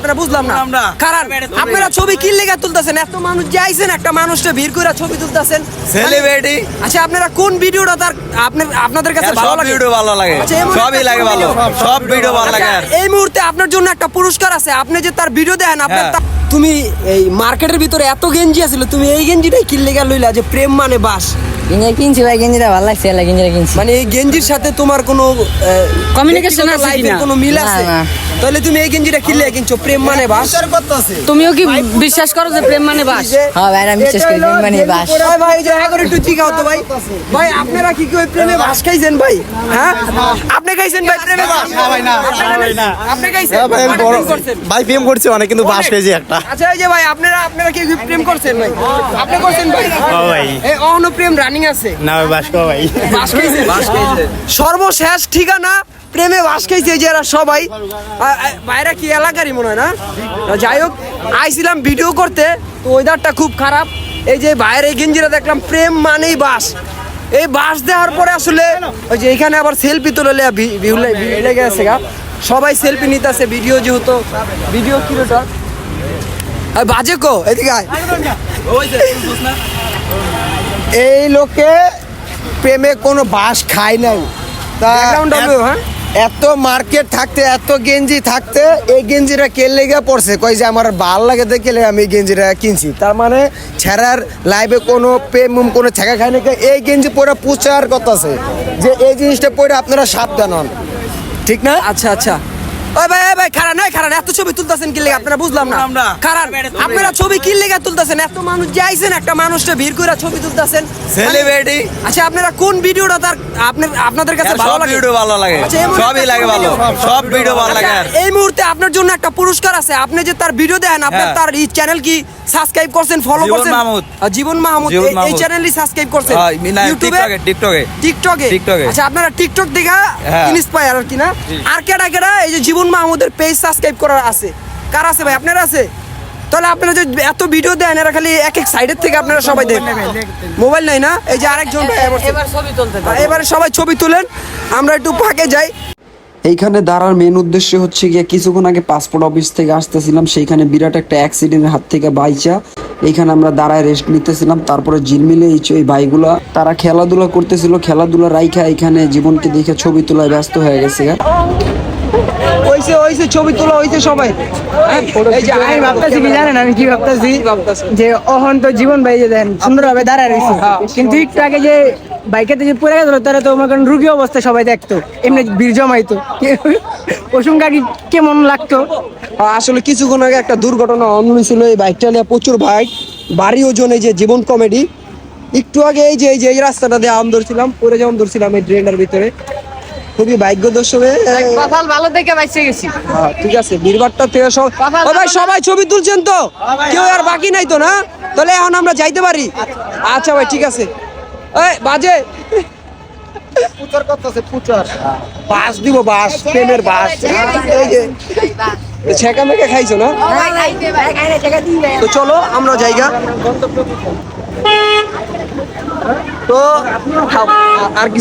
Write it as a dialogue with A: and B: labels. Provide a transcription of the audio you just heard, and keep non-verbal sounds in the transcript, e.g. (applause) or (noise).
A: আপনারা বুঝলাম না।
B: আমরা।
A: কারণ আপনারা ছবি কি লেগে তুলতেছেন। এত মানুষ যে আইছেন একটা মানুষটা ভিড় করে ছবি তুলতেছেন।
B: Celebrity।
A: আচ্ছা আপনারা কোন ভিডিওটা তার আপনার আপনাদের কাছে ভালো লাগে?
B: ভিডিও ভালো লাগে।
A: আচ্ছা,
B: সবই লাগে ভালো। সব ভিডিও ভালো লাগে।
A: আচ্ছা, এই মুহূর্তে আপনার জন্য একটা পুরস্কার আছে। আপনি যে তার ভিডিও দেখেন আপনার
B: হ্যাঁ।
A: তুমি এই মার্কেটের ভিতরে এত গেঞ্জি আছিল তুমি এই গেঞ্জিটাই কিনলে গেল লইলা যে প্রেম মানে বাস।
C: গেঞ্জি কিনছি ভাই গেঞ্জিটা ভালো লাগছে এলা গেঞ্জিটা কিনছি।
A: মানে এই গেঞ্জির সাথে তোমার কোনো
C: কমিউনিকেশন আছে কিনা?
A: কোনো মিল আছে?
C: না।
A: তাহলে তুমি এই গেঞ্জিটা কিনলে কিনছো প্রেম মানে বাস।
C: তুমিও কি বিশ্বাস করো যে প্রেম মানে বাস? হ্যাঁ ভাই আমি বিশ্বাস করি প্রেম মানে বাস।
A: ভাই ভাই যে করে একটু জিগাও তো ভাই। ভাই আপনারা কি কি ওই প্রেমে বাস খাইছেন ভাই? হ্যাঁ? আপনি খাইছেন ভাই প্রেমে বাস?
D: ভাই না, ভাই না।
A: আপনি খাইছেন?
D: ভাই, আমি বড়-? ভাই প্রেম করছে অনেক কিন্তু বাস পেয়েছি একটা।
A: আচ্ছা এই যে ভাই আপনারা আপনারা কি কি প্রেম করছেন ভাই? আপনি করছেন ভাই?
D: ভাই।
A: এই অহনো প্রেম রানিং আছে।
D: না ভাই বাস কো ভাই।
A: বাস খাইছে বাস খাইছে। সর্বশেষ ঠিকানা প্রেমে বাস খাইছে যে এরা সবাই। বাইরে কি এলাকারই মনে হয় না? যাই হোক আইছিলাম ভিডিও করতে তো ওয়েদারটা খুব খারাপ। এই যে বাইরে গেঞ্জিরা দেখলাম প্রেম মানেই বাস। এই বাস দেওয়ার পরে আসলে ওই যে এখানে আবার সেলফি তুলে লেগে গেছে গা। সবাই সেলফি নিতেছে ভিডিও যেহেতু। ভিডিও কিলোটা আর বাজে কো এদিকে এই লোকে প্রেমে কোনো বাস খায় নাই। হ্যাঁ?
D: এত মার্কেট থাকতে, এত গেঞ্জি থাকতে, এই গেঞ্জিটা কে লেগে পড়ছে? কই যে আমার ভালো লাগে দেখে আমি এই গেঞ্জিটা কিনছি। তার মানে ছেড়ার লাইভে কোনো প্রেম, মুম, কোনো ছেঁকা খায় না এই গেঞ্জি পরে পুচার কথা আছে যে এই জিনিসটা পরে আপনারা সাবধান হন। ঠিক না?
A: আচ্ছা আচ্ছা। ওই ভাই ভাই খারাপ নয় খারাপ এত ছবি তুলতেছেন কি লেগে আপনারা বুঝলাম না। খারাপ আপনারা ছবি কি লেগে তুলতেছেন। এত মানুষ যে একটা মানুষটা ভিড় করে ছবি তুলতেছেন।
B: Celebrity।
A: আচ্ছা আপনারা কোন ভিডিওটা তার আপনার আপনাদের কাছে ভালো লাগে?
B: ভিডিও ভালো লাগে।
A: আচ্ছা, এই মুহূর্তে
B: সবই লাগে ভালো। সব ভিডিও ভালো লাগে
A: আচ্ছা, এই মুহূর্তে আপনার জন্য একটা পুরস্কার আছে। আপনি যে তার ভিডিও দেখেন আপনার
B: হ্যাঁ।
A: তার এই চ্যানেল কি সাবস্ক্রাইব করছেন ফলো করছেন? জীবন মাহমুদ এই-। চ্যানেলই সাবস্ক্রাইব করছেন।
B: হ্যাঁ,
A: ইউটিউবে
B: টিকটকে টিকটকে।
A: আচ্ছা আপনারা টিকটক দেখা
B: হ্যাঁ।
A: ইন্সপায়ার আর কি না? আর কেডা কেডা? এই যে জীবন মাহমুদের পেজ সাবস্ক্রাইব করার আছে। কার আছে ভাই? আপনার আছে? তাহলে আপনারা যে এত ভিডিও দেন এরা খালি এক এক সাইডের থেকে আপনারা সবাই দেখেন মোবাইল নাই না? এই যে আরেকজন ভাই আমার-
C: ছবি তুলতে
A: এবারে সবাই ছবি তুলেন। আমরা একটু ফাঁকে যাই।
E: এইখানে দাঁড়ার মেন উদ্দেশ্য হচ্ছে গিয়ে কিছুক্ষণ আগে পাসপোর্ট অফিস থেকে আসতেছিলাম। সেইখানে বিরাট একটা অ্যাক্সিডেন্টের হাত থেকে বাইচা। এইখানে আমরা দাঁড়ায় রেস্ট নিতেছিলাম। তারপরে ঝিলমিলে এই ভাইগুলা তারা খেলাধুলা করতেছিল। খেলাধুলা রাইখা এখানে জীবনকে দেখে ছবি তোলায় ব্যস্ত হয়ে গেছে।
A: ওইসে ওইসে ছবি তোলা হইছে সবাই। হ্যাঁ, এই যে
F: আমি ভাবতেছি কি জানেন আমি কি ভাবতেছি? যে অহন তো জীবন ভাই যে দেন সুন্দর ভাবে দাঁড়ায় রয়েছে কিন্তু একটু আগে যে বাইকেতে যে পড়ে গেছিল তারা তো মনে রুগী অবস্থা সবাই দেখতো এমনি ভিড় জমাইতো। (laughs) ওসুম কাকি কেমন লাগতো?
A: আসলে কিছুক্ষণ আগে একটা দুর্ঘটনা অন হয়েছিল এই বাইকটা নিয়ে প্রচুর বাইক বাড়ি ওজন এই যে জীবন কমেডি। একটু আগে এই যে এই যে এই রাস্তাটা দিয়ে আম ধরছিলাম পরে যেমন ধরছিলাম এই ড্রেনের ভিতরে। খুবই ভাগ্য দোষ হবে
C: কপাল ভালো দেখে গেছি।
A: ঠিক আছে বীরবারটা থেকে সব ও ভাই সবাই ছবি তুলছেন তো? কেউ আর বাকি নাই তো না? তাহলে এখন আমরা যাইতে পারি? আচ্ছা ভাই ঠিক আছে। এই বাজে।
D: পুচার করতেছে পুচার।
A: বাস দিব বাস প্রেমের বাস। এই যে ছেঁকা মেকা খাইছো না? তো চলো আমরা জায়গা। তো আর কিছু